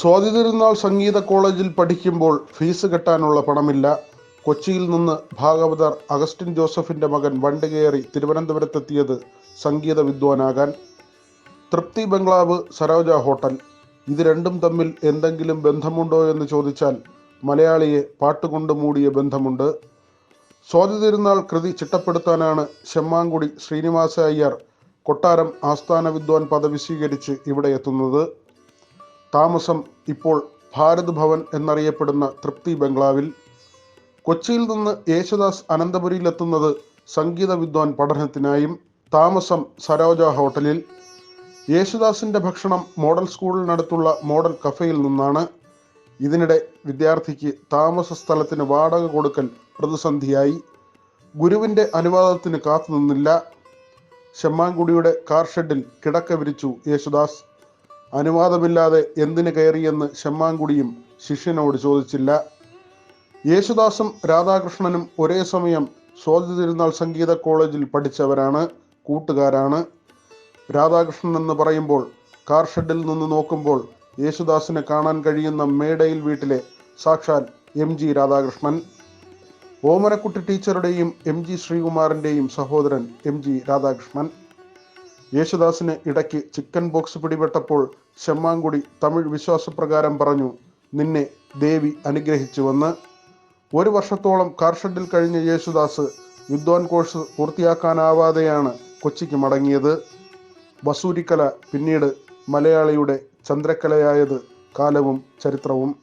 സ്വാതി തിരുനാൾ സംഗീത കോളേജിൽ പഠിക്കുമ്പോൾ ഫീസ് കെട്ടാനുള്ള പണമില്ല. കൊച്ചിയിൽ നിന്ന് ഭാഗവതർ അഗസ്റ്റിൻ ജോസഫിന്റെ മകൻ വണ്ടി കയറി തിരുവനന്തപുരത്തെത്തിയത് സംഗീത വിദ്വാനാകാൻ. തൃപ്തി ബംഗ്ലാവ് സരോജ ഹോട്ടൽ. ഇത് രണ്ടും തമ്മിൽ എന്തെങ്കിലും ബന്ധമുണ്ടോ എന്ന് ചോദിച്ചാൽ മലയാളിയെ പാട്ടുകൊണ്ട് മൂടിയ ബന്ധമുണ്ട്. സ്വാതി തിരുനാൾ കൃതി ചിട്ടപ്പെടുത്താനാണ് ശെമ്മാങ്കുടി ശ്രീനിവാസ അയ്യർ കൊട്ടാരം ആസ്ഥാന വിദ്വാൻ പദവി സ്വീകരിച്ച് ഇവിടെ എത്തുന്നത്. താമസം ഇപ്പോൾ ഭാരത് ഭവൻ എന്നറിയപ്പെടുന്ന തൃപ്തി ബംഗ്ലാവിൽ. കൊച്ചിയിൽ നിന്ന് യേശുദാസ് അനന്തപുരിയിലെത്തുന്നത് സംഗീത വിദ്വാൻ പഠനത്തിനായും താമസം സരോജ ഹോട്ടലിൽ. യേശുദാസിന്റെ ഭക്ഷണം മോഡൽ സ്കൂളിനടുത്തുള്ള മോഡൽ കഫേയിൽ നിന്നാണ്. ഇതിനിടെ വിദ്യാർത്ഥിക്ക് താമസ സ്ഥലത്തിന് വാടക കൊടുക്കൽ പ്രതിസന്ധിയായി. ഗുരുവിന്റെ അനുവാദത്തിന് കാത്തുനിന്നില്ല. ശമ്മാങ്കുടിയുടെ കാർ ഷെഡിൽ കിടക്ക വിരിച്ചു യേശുദാസ്. അനുവാദമില്ലാതെ എന്തിന് കയറിയെന്ന് ശമ്മാങ്കുടിയും ശിഷ്യനോട് ചോദിച്ചില്ല. യേശുദാസും രാധാകൃഷ്ണനും ഒരേ സമയം സ്വാതി തിരുനാൾ സംഗീത കോളേജിൽ പഠിച്ചവരാണ് കൂട്ടുകാരാണ്. രാധാകൃഷ്ണൻ എന്ന് പറയുമ്പോൾ കാർ ഷെഡിൽ നിന്ന് നോക്കുമ്പോൾ യേശുദാസിനെ കാണാൻ കഴിയുന്ന മേടയിൽ വീട്ടിലെ സാക്ഷാൽ എം ജി രാധാകൃഷ്ണൻ. ഓമനക്കുട്ടി ടീച്ചറുടെയും എം ജി ശ്രീകുമാറിന്റെയും സഹോദരൻ എം ജി രാധാകൃഷ്ണൻ. യേശുദാസിന് ഇടയ്ക്ക് ചിക്കൻ ബോക്സ് പിടിപെട്ടപ്പോൾ ശമ്മാങ്കുടി തമിഴ് വിശ്വാസപ്രകാരം പറഞ്ഞു നിന്നെ ദേവി അനുഗ്രഹിച്ചുവെന്ന് ഒരു വർഷത്തോളം കാർഷെഡിൽ കഴിഞ്ഞ യേശുദാസ് വിദ്വാൻ കോഴ്സ് പൂർത്തിയാക്കാനാവാതെയാണ് കൊച്ചിക്ക് മടങ്ങിയത്. വസൂരിക്കല പിന്നീട് മലയാളിയുടെ ചന്ദ്രക്കലയായത് കാലവും ചരിത്രവും.